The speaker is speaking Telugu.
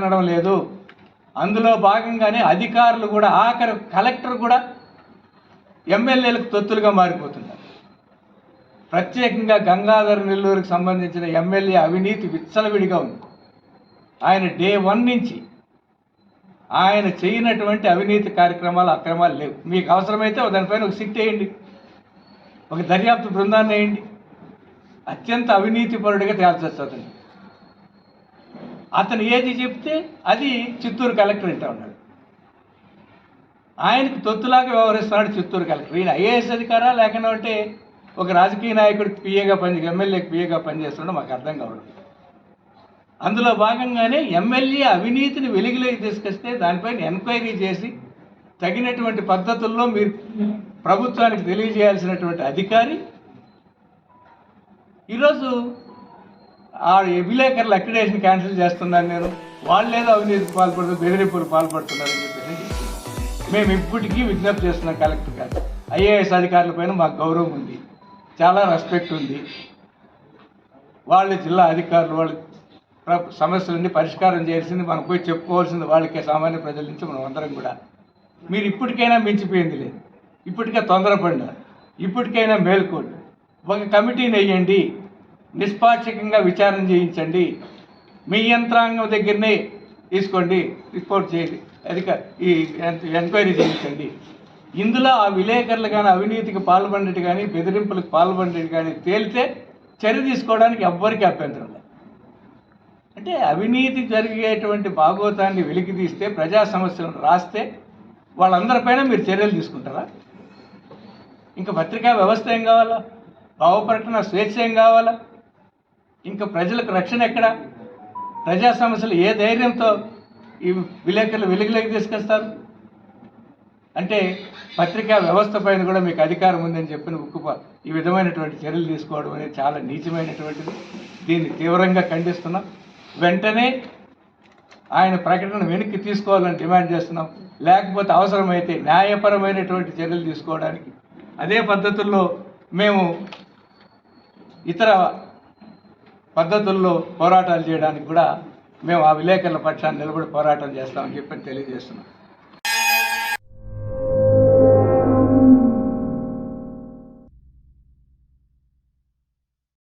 అనడం లేదు. అందులో భాగంగానే అధికారులు కూడా ఆఖరి కలెక్టర్ కూడా ఎమ్మెల్యేలకు తొత్తులుగా మారిపోతున్నారు. ప్రత్యేకంగా గంగాధర నెల్లూరుకు సంబంధించిన ఎమ్మెల్యే అవినీతి విచ్చలవిడిగా ఉంది. ఆయన డే వన్ నుంచి ఆయన చేయనటువంటి అవినీతి కార్యక్రమాలు అక్రమాలు లేవు. మీకు అవసరమైతే దానిపైన ఒక సిట్ వేయండి. ఒక దర్యాప్తు బృందాన్ని వేయండి. అత్యంత అవినీతిపరుడిగా తేల్చొచ్చు చేస్తుంది అతను ఏది చెప్తే అది చిత్తూరు కలెక్టర్ ఇంటా ఉన్నాడు. ఆయనకు తొత్తులాగా వ్యవహరిస్తున్నాడు చిత్తూరు కలెక్టర్. ఈయన ఐఏఎస్ అధికారా లేకపోతే ఒక రాజకీయ నాయకుడికి పిఏగా పని ఎమ్మెల్యేకి పిఏగా పనిచేస్తుండో మాకు అర్థం కావడం. అందులో భాగంగానే ఎమ్మెల్యే అవినీతిని వెలుగులోకి తీసుకొస్తే దానిపైన ఎంక్వైరీ చేసి తగినటువంటి పద్ధతుల్లో మీరు ప్రభుత్వానికి తెలియజేయాల్సినటువంటి అధికారి. ఈరోజు ఆ విలేకరుల అక్రిడేషన్ క్యాన్సిల్ చేస్తున్నాను నేను. వాళ్ళేదో అవినీతికి పాల్పడుతూ బెదిరింపులు పాల్పడుతున్నారని చెప్పేసి మేము ఇప్పటికీ విజ్ఞప్తి చేస్తున్నాం కలెక్టర్ గారు. ఐఏఎస్ అధికారుల పైన మాకు గౌరవం ఉంది. చాలా రెస్పెక్ట్ ఉంది. వాళ్ళ జిల్లా అధికారులు వాళ్ళ ప్ర- సమస్యలన్నీ పరిష్కారం చేయాల్సింది మనం పోయి చెప్పుకోవాల్సింది వాళ్ళకే. సామాన్య ప్రజల నుంచి మనం అందరం కూడా. మీరు ఇప్పటికైనా మించిపోయింది లేదు. ఇప్పటికే తొందరపడినారు. ఇప్పటికైనా మేల్కోండి. ఒక కమిటీని వేయండి. నిష్పాక్షికంగా విచారణ చేయించండి. మీ యంత్రాంగం దగ్గరనే తీసుకోండి. రిపోర్ట్ చేయండి. అధిక ఈ ఎంక్వైరీ చేయించండి. ఇందులో ఆ విలేకరులు కానీ అవినీతికి పాల్పడినట్టు కానీ బెదిరింపులకు పాల్పడినట్టు కానీ తేలితే చర్య తీసుకోవడానికి ఎవ్వరికీ అభ్యంతరం లేదు. అంటే అవినీతి జరిగేటువంటి భాగోతాన్ని వెలికి తీస్తే ప్రజా సమస్యలను రాస్తే వాళ్ళందరిపైన మీరు చర్యలు తీసుకుంటారా? ఇంకా పత్రికా వ్యవస్థ ఏం కావాలా? భావప్రకటన స్వేచ్ఛ ఏం కావాలా? ఇంకా ప్రజలకు రక్షణ ఎక్కడ? ప్రజా సమస్యలు ఏ ధైర్యంతో ఈ విలేకరులు వెలుగులోకి తీసుకొస్తారు? అంటే పత్రికా వ్యవస్థ పైన కూడా మీకు అధికారం ఉందని చెప్పిన ఉక్కుప ఈ విధమైనటువంటి చర్యలు తీసుకోవడం అనేది చాలా నీచమైనటువంటిది. దీన్ని తీవ్రంగా ఖండిస్తున్నాం. వెంటనే ఆయన ప్రకటన వెనక్కి తీసుకోవాలని డిమాండ్ చేస్తున్నాం. లేకపోతే అవసరమైతే న్యాయపరమైనటువంటి చర్యలు తీసుకోవడానికి. అదే పద్ధతుల్లో మేము ఇతర పద్ధతుల్లో పోరాటాలు చేయడానికి కూడా మేము ఆ విలేకరుల పక్షాన్ని నిలబడి పోరాటం చేస్తామని చెప్పి తెలియజేస్తున్నాం.